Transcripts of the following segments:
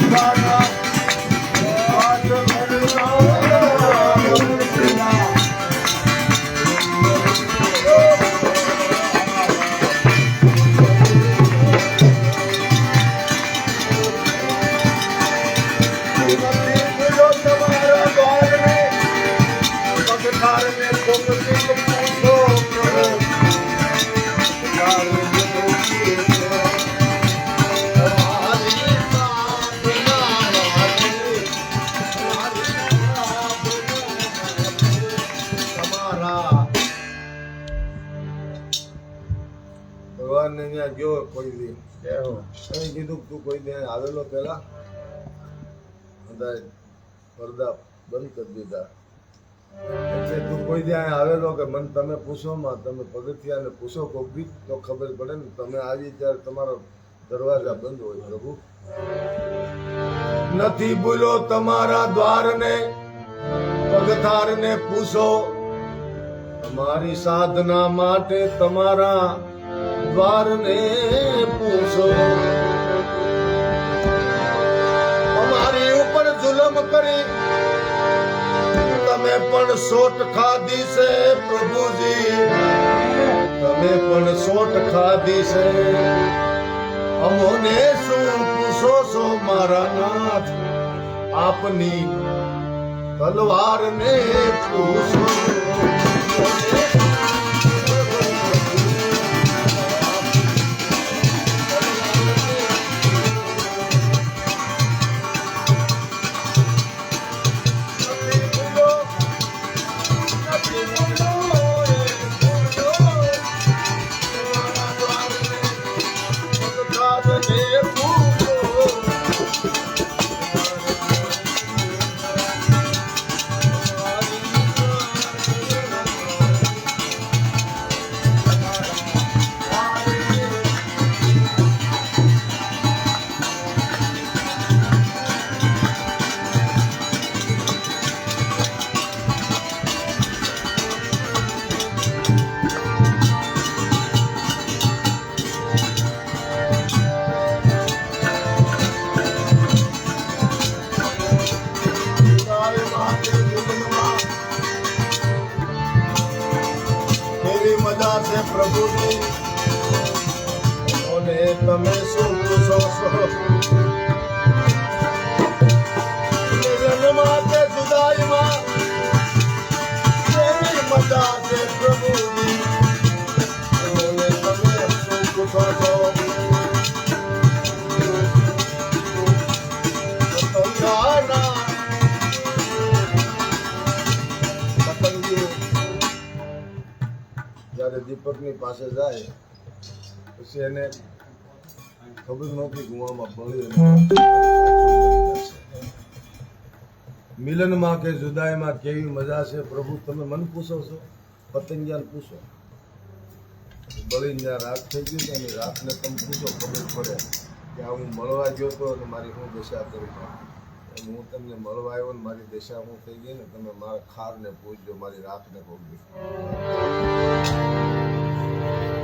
તમારા ભગવાનને ત્યાં ગયો કોઈ દી. એને કીધું તું કોઈ દી આવેલો પેલા બધા પડદા બંધ કરી દીધા. એટલે તું કોઈ દી આવેલો કે મને તમે પૂછો માં તમે પગથિયાને પૂછો કોક બી તો ખબર પડે ને તમે આવી ત્યારે તમારો દરવાજા બંધ હોય પ્રભુ. નથી ભૂલો તમારા દ્વારને પગથારને પૂછો. તમારી સાધના માટે તમારા દ્વારને પૂછો. અમારી ઉપર જુલમ કરી. તમે પણ સોટ ખાધી છે પ્રભુજી. તમે પણ સોટ ખાધી છે અમોને શું પૂછો છો મારા નાથ? આપની તલવારને પૂછો. છે પ્રભુજી અને તમે શું પૂછો છો જ્યારે દીપકની પાસે જાય, પછી એને ખબર નહોતી કે પડી મિલનમાં કે જુદાઈમાં કેવી મજા છે, પ્રભુ, તમે મને પૂછો છો? પતંગિયાને પૂછો. બળી જ્યાં રાત થઈ ગઈ તો રાતને તમે પૂછો, ખબર પડે કે હું મળવા ગયો હતો અને મારી હું દશા કરી હું તમને મળવા આવ્યો ને મારી દિશા હું થઈ ગઈ ને, તમે મારા ખારને પૂછજો મારી રાતને પૂછજો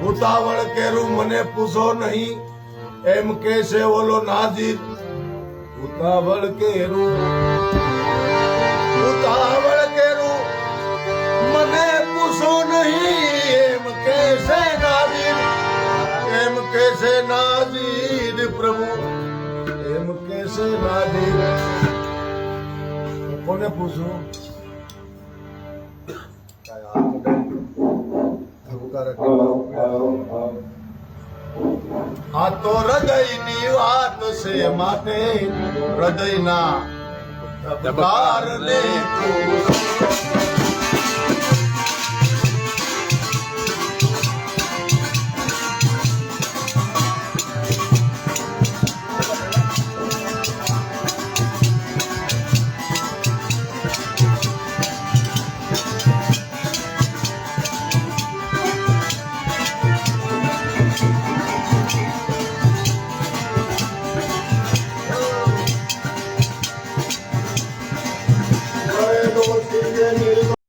ઉતાવળ કેરું, મને પૂછો નહીં. એમ કે છે ઓલો નાજીર ઉતાવળ કેરું. ઉતાવળ કેરું, મને પૂછો નહીં. એમ કે છે નાજીર એમ કે છે નાજીર પ્રભુ. એમ કે છે નાજીર કોને પૂછું. આ તો હૃદયની વાત છે માટે હૃદયના ધબકારને પૂછો